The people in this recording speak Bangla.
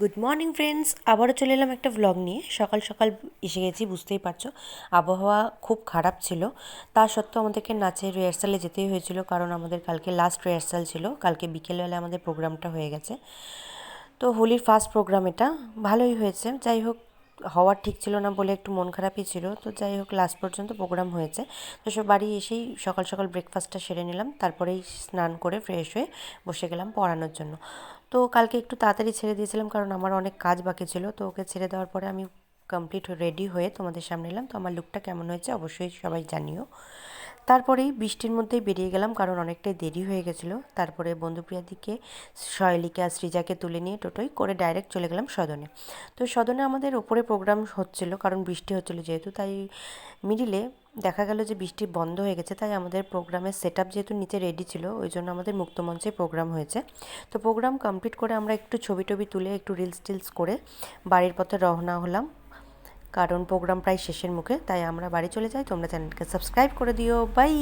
গুড মর্নিং ফ্রেন্ডস আবারও চলে এলাম একটা ভ্লগ নিয়ে। সকাল সকাল এসে গেছি, বুঝতেই পারছ। আবহাওয়া খুব খারাপ ছিল। তা সত্ত্বেও আমাদেরকে নাচের রিহার্সালে যেতেই হয়েছিল, কারণ আমাদের কালকে লাস্ট রিহার্সাল ছিল। কালকে বিকেলবেলা আমাদের প্রোগ্রামটা হয়ে গেছে। তো হোলির ফার্স্ট প্রোগ্রাম এটা। ভালোই হয়েছে। যাই হোক হওয়ার ঠিক ছিল না বলে একটু মন খারাপই ছিল। তো যাই হোক লাস্ট পর্যন্ত প্রোগ্রাম হয়েছে। তো সব বাড়ি এসেই সকাল সকাল ব্রেকফাস্টটা সেরে নিলাম। তারপরেই স্নান করে ফ্রেশ হয়ে বসে গেলাম পড়ানোর জন্য। তো কালকে একটু তাড়াতাড়ি ছেড়ে দিয়েছিলাম কারণ আমার অনেক কাজ বাকি ছিল। তো ওকে ছেড়ে দেওয়ার পরে আমি কমপ্লিট রেডি হয়ে তোমাদের সামনে এলাম। তো আমার লুকটা কেমন হয়েছে অবশ্যই সবাই জানিও। তারপরেই বৃষ্টির মধ্যেই বেরিয়ে গেলাম কারণ অনেকটাই দেরি হয়ে গেছিল। তারপরে বন্ধুপ্রিয়ার দিকে শয়লিকা সৃজাকে তুলে নিয়ে টোটোই করে ডাইরেক্ট চলে গেলাম সদনে। তো সদনে আমাদের ওপরে প্রোগ্রাম হচ্ছিল কারণ বৃষ্টি হচ্ছিল যেহেতু, তাই মিডিলে দেখা গেল যে বৃষ্টি বন্ধ হয়ে গেছে, তাই আমাদের প্রোগ্রামের সেট আপ যেহেতু নিচে রেডি ছিল, ওই জন্য আমাদের মুক্তমঞ্চে প্রোগ্রাম হয়েছে। তো প্রোগ্রাম কমপ্লিট করে আমরা একটু ছবি টবি তুলে, একটু রিলস টিলস করে বাড়ির পথে রওনা হলাম। কারণ প্রোগ্রাম প্রায় শেষের মুখে, তাই আমরা বাড়ি চলে যাই, তোমরা চ্যানেলকে সাবস্ক্রাইব করে দিও। বাই